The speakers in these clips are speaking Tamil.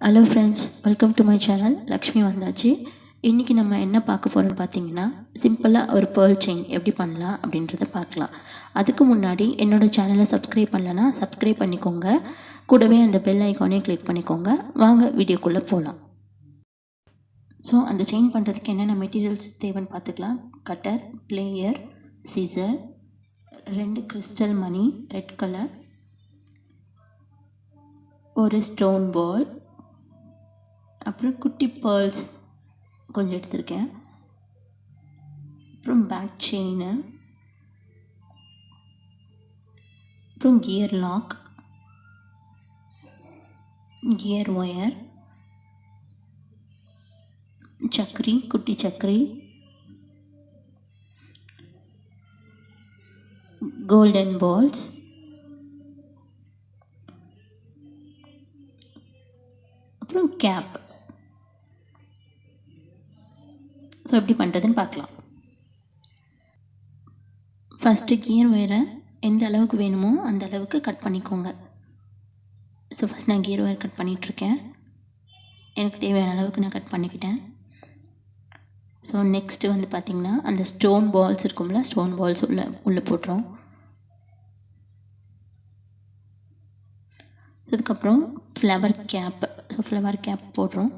Hello friends welcome to my channel Lakshmi வந்தாச்சு இன்றைக்கி நம்ம என்ன பார்க்க போகிறோம்னு பார்த்தீங்கன்னா சிம்பிளாக ஒரு பேர்ல் செயின் எப்படி பண்ணலாம் அப்படின்றத பார்க்கலாம். அதுக்கு முன்னாடி என்னோடய சேனலை சப்ஸ்கிரைப் பண்ணலன்னா சப்ஸ்கிரைப் பண்ணிக்கோங்க. கூடவே அந்த பெல் ஐக்கானே கிளிக் பண்ணிக்கோங்க. வாங்க வீடியோக்குள்ளே போகலாம் ஸோ அந்த செயின் பண்ணுறதுக்கு என்னென்ன மெட்டீரியல்ஸ் தேவைன்னு பார்த்துக்கலாம். கட்டர் பிளேயர் சீசர் ரெண்டு கிறிஸ்டல் மணி ரெட் கலர் ஒரு ஸ்டோன் பால் அப்புறம் குட்டி பேர்ல்ஸ் கொஞ்சம் எடுத்திருக்கேன். அப்புறம் பேக் செயின் அப்புறம் கியர் லாக் கியர் ஒயர் சக்கரி குட்டி சக்கரி. கோல்டன் பால்ஸ் அப்புறம் கேப் ஸோ எப்படி பண்ணுறதுன்னு பார்க்கலாம். ஃபஸ்ட்டு கியர் ஒயரை எந்த அளவுக்கு வேணுமோ அந்த அளவுக்கு கட் பண்ணிக்கோங்க. ஸோ ஃபஸ்ட் நான் கியர் ஒயர் கட் பண்ணிகிட்ருக்கேன் எனக்கு தேவையான அளவுக்கு நான் கட் பண்ணிக்கிட்டேன். ஸோ நெக்ஸ்ட்டு வந்து பார்த்திங்கன்னா அந்த ஸ்டோன் பால்ஸ் இருக்கும்ல ஸ்டோன் பால்ஸ் உள்ளே உள்ளே போட்டுரும். அதுக்கப்புறம் flower cap so flower cap போடுறோம்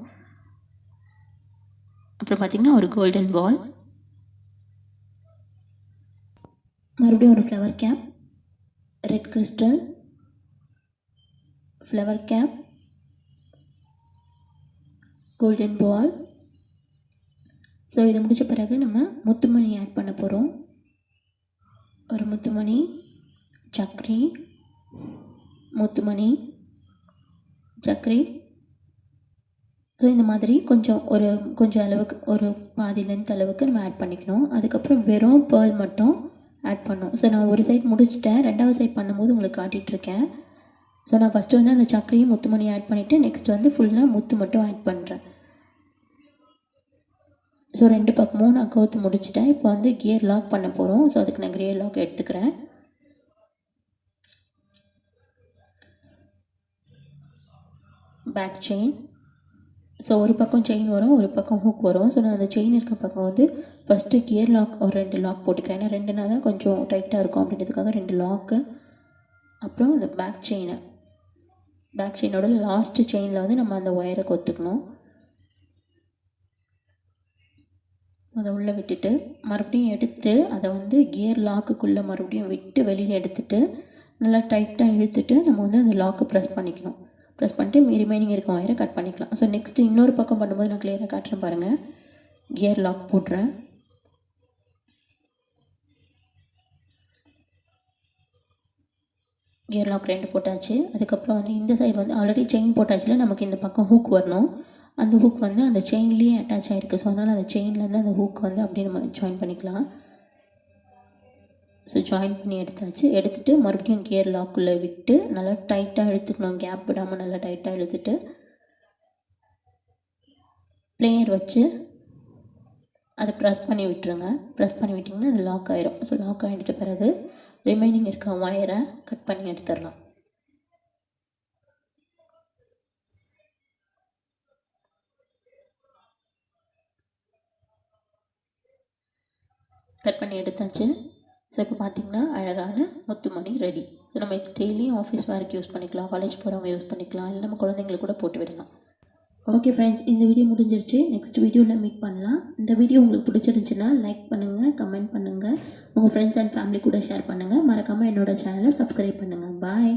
அப்புறம் பார்த்திங்கன்னா ஒரு கோல்டன் பால் மறுபடியும் ஒரு flower cap red crystal flower cap golden ball so இது முடித்த பிறகு நம்ம முத்துமணி ஆட் பண்ண போகிறோம் ஒரு முத்துமணி சக்கரி முத்துமணி சக்கரி ஸோ இந்த மாதிரி கொஞ்சம் ஒரு கொஞ்சம் அளவுக்கு ஒரு பாதி லென்த் அளவுக்கு நம்ம ஆட் பண்ணிக்கணும். அதுக்கப்புறம் வெறும் பேர்ல் மட்டும் ஆட் பண்ணோம் ஸோ நான் ஒரு சைட் முடிச்சிட்டேன். ரெண்டாவது சைட் பண்ணும்போது உங்களுக்கு காட்டிகிட்ருக்கேன் ஸோ நான் ஃபஸ்ட்டு வந்து அந்த சக்கரையும் முத்துமணி ஆட் பண்ணிவிட்டு நெக்ஸ்ட் வந்து ஃபுல்லாக முத்து மட்டும் ஆட் பண்ணுறேன் ஸோ ரெண்டு பக்கமும் நான் கவுத்து முடிச்சிட்டேன். இப்போ வந்து கியர் லாக் பண்ண போகிறோம் ஸோ அதுக்கு நான் கிரியர் லாக் எடுத்துக்கிறேன். பேக் செயின் ஸோ ஒரு பக்கம் செயின் வரும் ஒரு பக்கம் ஹூக் வரும். ஸோ நான் அந்த செயின் இருக்க பக்கம் வந்து ஃபஸ்ட்டு கியர் லாக் ஒரு ரெண்டு லாக் போட்டுக்கிறேன். ஏன்னா ரெண்டுனா தான் கொஞ்சம் டைட்டாக இருக்கும் அப்படின்றதுக்காக ரெண்டு லாக்கு அப்புறம் இந்த பேக் செயினை பேக் செயினோட லாஸ்ட்டு செயினில் வந்து நம்ம அந்த ஒயரை கொத்துக்கணும். ஸோ அதை உள்ளே விட்டுட்டு மறுபடியும் எடுத்து அதை வந்து கியர் லாக்குக்குள்ளே மறுபடியும் விட்டு வெளியில் எடுத்துட்டு நல்லா டைட்டாக இழுத்துட்டு நம்ம வந்து அந்த லாக்கு ப்ரெஸ் பண்ணிக்கணும். ப்ரெஸ் பண்ணிட்டு ரிமைனிங் இருக்க ஒயரை கட் பண்ணிக்கலாம். ஸோ நெக்ஸ்ட்டு இன்னொரு பக்கம் பண்ணும்போது நான் கிளியராக காட்டுறேன் பாருங்கள் கியர் லாக் போட்டுறேன். கியர் லாக் ரெண்டு போட்டாச்சு. அதுக்கப்புறம் வந்து இந்த சைடு வந்து ஆல்ரெடி செயின் போட்டாச்சுல நமக்கு இந்த பக்கம் ஹூக் வரணும். அந்த ஹூக் வந்து அந்த செயின்லேயே அட்டாச் ஆகிருக்கு ஸோ அதனால் அந்த செயின்லேருந்து அந்த ஹூக் வந்து அப்படியே நம்ம ஜாயின் பண்ணிக்கலாம். ஸோ ஜாயின் பண்ணி எடுத்தாச்சு. எடுத்துகிட்டு மறுபடியும் கியர் லாக்குள்ளே விட்டு நல்லா டைட்டாக இழுத்துக்கணும். கேப் விடாமல் நல்லா டைட்டாக இழுத்துட்டு பிளேயர் வச்சு அதை ப்ரெஸ் பண்ணி விட்டுருங்க. ப்ரெஸ் பண்ணி விட்டிங்கன்னா அது லாக் ஆகிரும் ஸோ லாக் ஆகிட்ட பிறகு ரிமைனிங் இருக்க ஒயரை கட் பண்ணி எடுத்துடலாம். கட் பண்ணி எடுத்தாச்சு. ஸோ இப்போ பார்த்திங்கன்னா அழகான முத்துமணி ரெடி. ஸோ நம்ம இது டெய்லியும் ஆஃபீஸ் வேர்க்கு யூஸ் பண்ணிக்கலாம். காலேஜ் போகிறவங்க யூஸ் பண்ணிக்கலாம். இல்லை நம்ம குழந்தைங்களுக்கு கூட போட்டு விடலாம். ஓகே ஃப்ரெண்ட்ஸ் இந்த வீடியோ முடிஞ்சிருச்சு. நெக்ஸ்ட் வீடியோவில் மீட் பண்ணலாம். இந்த வீடியோ உங்களுக்கு பிடிச்சிருந்துச்சுன்னா லைக் பண்ணுங்கள் கமெண்ட் பண்ணுங்கள் உங்கள் ஃப்ரெண்ட்ஸ் அண்ட் ஃபேமிலி கூட ஷேர் பண்ணுங்கள் மறக்காமல் என்னோடய சேனலை சப்ஸ்கிரைப் பண்ணுங்கள் பாய்